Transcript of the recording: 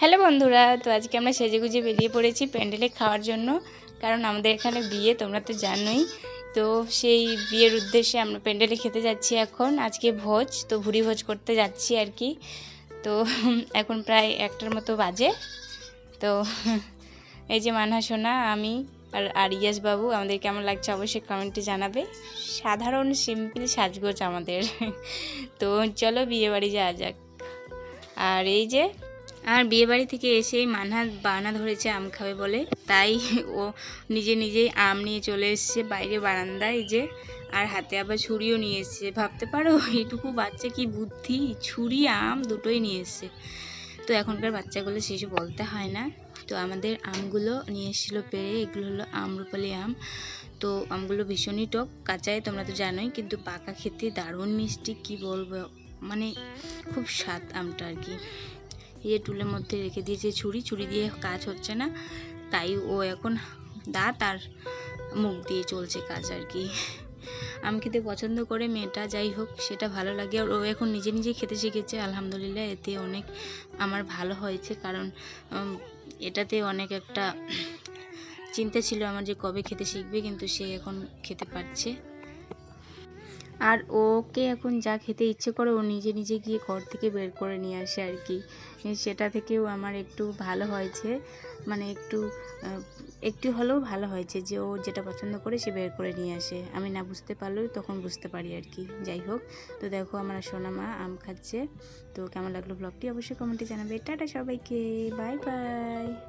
Hello বন্ধুরা, তো আজকে আমরা সেজেগুজে বেরিয়ে পড়েছি প্যান্ডেলে খাওয়ার জন্য, কারণ আমাদের এখানে বিয়ে, তোমরা তো জানোই। তো সেই বিয়ের উদ্দেশ্যে আমরা প্যান্ডেলে খেতে যাচ্ছি এখন। আজকে ভোজ, তো ভুরি ভোজ করতে যাচ্ছি আর কি। তো এখন প্রায় একটার মতো বাজে। তো এই যে মানহা, সোনা, আমি আর আরিয়াস বাবু, আমাদের কেমন লাগছে অবশ্যই কমেন্টে জানাবে। সাধারণ, সিম্পল সাজগোজ আমাদের। তো চলো বিয়ে বাড়ি যাওয়া যাক। আর এই যে আর বিয়ে বাড়ি থেকে এসেই মানহা বানা ধরেছে আম খাবে বলে। তাই ও নিজে নিজেই আম নিয়ে চলে এসছে বাইরে বারান্দায় যে, আর হাতে আবার ছুরিও নিয়ে এসছে। ভাবতে পারো এটুকু বাচ্চা কি বুদ্ধি? ছুরি, আম দুটোই নিয়ে এসছে। তো এখনকার বাচ্চাগুলো সেসব বলতে হয় না। তো আমাদের আমগুলো নিয়ে এসেছিল পেরে এগুলো হলো আমরুপালি আম। তো আমগুলো ভীষণই টক কাঁচায় তোমরা তো জানোই, কিন্তু পাকা খেতে দারুণ মিষ্টি, কি বলব? মানে খুব স্বাদ আমটা আর কি। এই যে টুলের মধ্যে রেখে দিয়েছে ছুরি। ছুরি দিয়ে কাজ হচ্ছে না, তাই ও এখন দাঁত আর মুখ দিয়ে চলছে কাজ আর কি। আম খেতে পছন্দ করে মেয়েটা, যাই হোক, সেটা ভালো লাগে। আর ও এখন নিজে নিজে খেতে শিখেছে, আলহামদুলিল্লাহ। এতে অনেক আমার ভালো হয়েছে, কারণ এটাতে অনেক একটা চিন্তা ছিল আমার যে কবে খেতে শিখবে, কিন্তু সে এখন খেতে পারছে। আর ওকে এখন যা খেতে ইচ্ছে করে ও নিজে নিজে গিয়ে ঘর থেকে বের করে নিয়ে আসে আর কি। সেটা থেকেও আমার একটু ভালো হয়েছে। মানে একটু একটু হলেও ভালো হয়েছে যে ও যেটা পছন্দ করে সে বের করে নিয়ে আসে। আমি না বুঝতে পারলেও তখন বুঝতে পারি আর কি। যাই হোক, তো দেখো আমার সোনা মা আম খাচ্ছে। তো কেমন লাগল ব্লগটি অবশ্যই কমেন্টে জানাবে। টাটা সবাইকে। Bye bye.